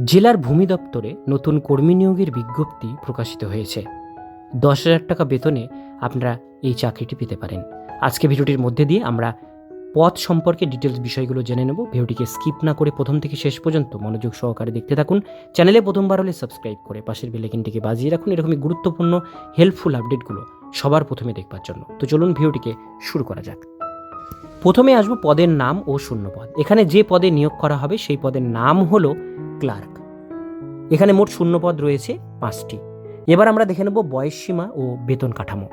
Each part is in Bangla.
জেলার ভূমি দপ্তরে নতুন কর্মী নিয়োগের বিজ্ঞপ্তি প্রকাশিত হয়েছে। দশ হাজার টাকা বেতনে আপনারা এই চাকরিটি পেতে পারেন। আজকে ভিডিওটির মধ্যে দিয়ে আমরা পথ সম্পর্কে ডিটেলস বিষয়গুলো জেনে নেব। ভিডিওটিকে স্কিপ না করে প্রথম থেকে শেষ পর্যন্ত মনোযোগ সহকারে দেখতে থাকুন। চ্যানেলে প্রথমবার হলে সাবস্ক্রাইব করে পাশের বেলাইকিনটিকে বাজিয়ে রাখুন। এরকমই গুরুত্বপূর্ণ হেল্পফুল আপডেটগুলো সবার প্রথমে দেখবার জন্য। তো চলুন ভিডিওটিকে শুরু করা যাক। প্রথমে আসব পদের নাম ও শূন্য পদ। এখানে যে পদে নিয়োগ করা হবে, সেই পদের নাম হলো ক্লার্ক। এখানে মোট শূন্য পদ রয়েছে পাঁচটি। এবার আমরা দেখে নেব বয়সসীমা ও বেতন কাঠামো।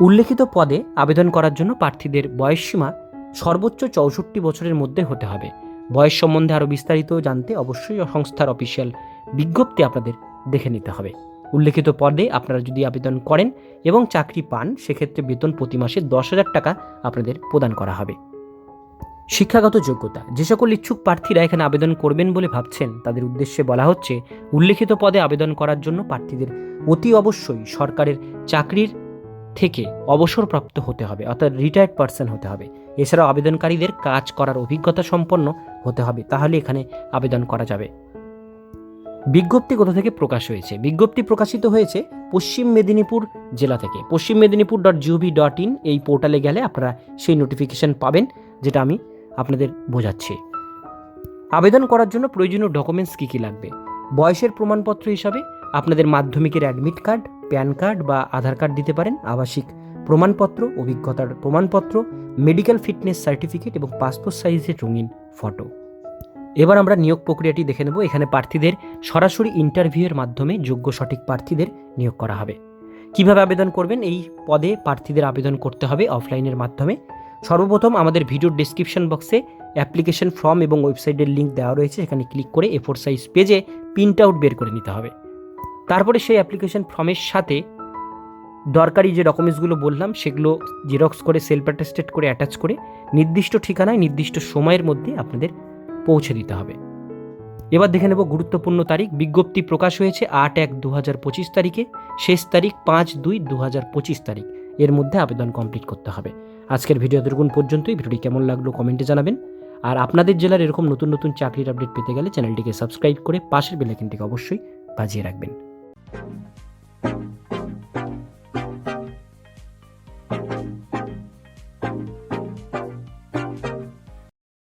উল্লেখিত পদে আবেদন করার জন্য প্রার্থীদের বয়সসীমা সর্বোচ্চ চৌষট্টি বছরের মধ্যে হতে হবে। বয়স সম্বন্ধে আরও বিস্তারিত জানতে অবশ্যই সংস্থার অফিসিয়াল বিজ্ঞপ্তি আপনাদের দেখে নিতে হবে। উল্লেখিত পদে আপনারা যদি আবেদন করেন এবং চাকরি পান, সেক্ষেত্রে বেতন প্রতি মাসে দশ হাজার টাকা আপনাদের প্রদান করা হবে। শিক্ষাগত যোগ্যতা। যে সকল ইচ্ছুক প্রার্থীরা এখানে আবেদন করবেন বলে ভাবছেন, তাদের উদ্দেশ্যে বলা হচ্ছে, উল্লেখিত পদে আবেদন করার জন্য প্রার্থীদের অতি অবশ্যই সরকারের চাকরির থেকে অবসরপ্রাপ্ত হতে হবে, অর্থাৎ রিটায়ার্ড পার্সন হতে হবে। এছাড়াও আবেদনকারীদের কাজ করার অভিজ্ঞতা সম্পন্ন হতে হবে, তাহলে এখানে আবেদন করা যাবে। বিজ্ঞপ্তি কোথা থেকে প্রকাশ হয়েছে? বিজ্ঞপ্তি প্রকাশিত হয়েছে পশ্চিম মেদিনীপুর জেলা থেকে। পশ্চিম Medinipur dot GOV dot in এই পোর্টালে গেলে আপনারা সেই নোটিফিকেশন পাবেন, যেটা আমি আপনাদের বোঝাচ্ছি। আবেদন করার জন্য প্রয়োজনীয় ডকুমেন্টস কী কী লাগবে? বয়সের প্রমাণপত্র হিসাবে আপনাদের মাধ্যমিকের অ্যাডমিট কার্ড, প্যান কার্ড বা আধার কার্ড দিতে পারেন, আবাসিক প্রমাণপত্র, অভিজ্ঞতার প্রমাণপত্র, মেডিকেল ফিটনেস সার্টিফিকেট এবং পাসপোর্ট সাইজের রঙিন ফটো। এবার আমরা নিয়োগ প্রক্রিয়াটি দেখে নেব। এখানে প্রার্থীদের সরাসরি ইন্টারভিউয়ের মাধ্যমে যোগ্য সঠিক প্রার্থীদের নিয়োগ করা হবে। কীভাবে আবেদন করবেন? এই পদে প্রার্থীদের আবেদন করতে হবে অফলাইনের মাধ্যমে। সর্বপ্রথম আমাদের ভিডিওর ডিসক্রিপশন বক্সে অ্যাপ্লিকেশন ফর্ম এবং ওয়েবসাইটের লিঙ্ক দেওয়া রয়েছে। এখানে ক্লিক করে এ ফোর সাইজ পেজে প্রিন্ট আউট বের করে নিতে হবে। তারপরে সেই অ্যাপ্লিকেশন ফর্মের সাথে দরকারি যে ডকুমেন্টসগুলো বললাম, সেগুলো জেরক্স করে সেলফ অ্যাটেস্টেড করে অ্যাটাচ করে নির্দিষ্ট ঠিকানায়, নির্দিষ্ট সময়ের মধ্যে আপনাদের পৌঁছে দিতে হবে। এবার দেখে নেব গুরুত্বপূর্ণ তারিখ। বিজ্ঞপ্তি প্রকাশ হয়েছে আট এক দু হাজার পঁচিশ তারিখে। শেষ তারিখ পাঁচ দুই দু হাজার পঁচিশ তারিখ। এর মধ্যে আবেদন কমপ্লিট করতে হবে। আজকের ভিডিও দুর্গুণ পর্যন্তই। ভিডিওটি কেমন লাগল কমেন্টে জানাবেন। আর আপনাদের জেলার এরকম নতুন নতুন চাকরির আপডেট পেতে গেলে চ্যানেলটিকে সাবস্ক্রাইব করে পাশের বেলাইকনটিকে অবশ্যই বাজিয়ে রাখবেন।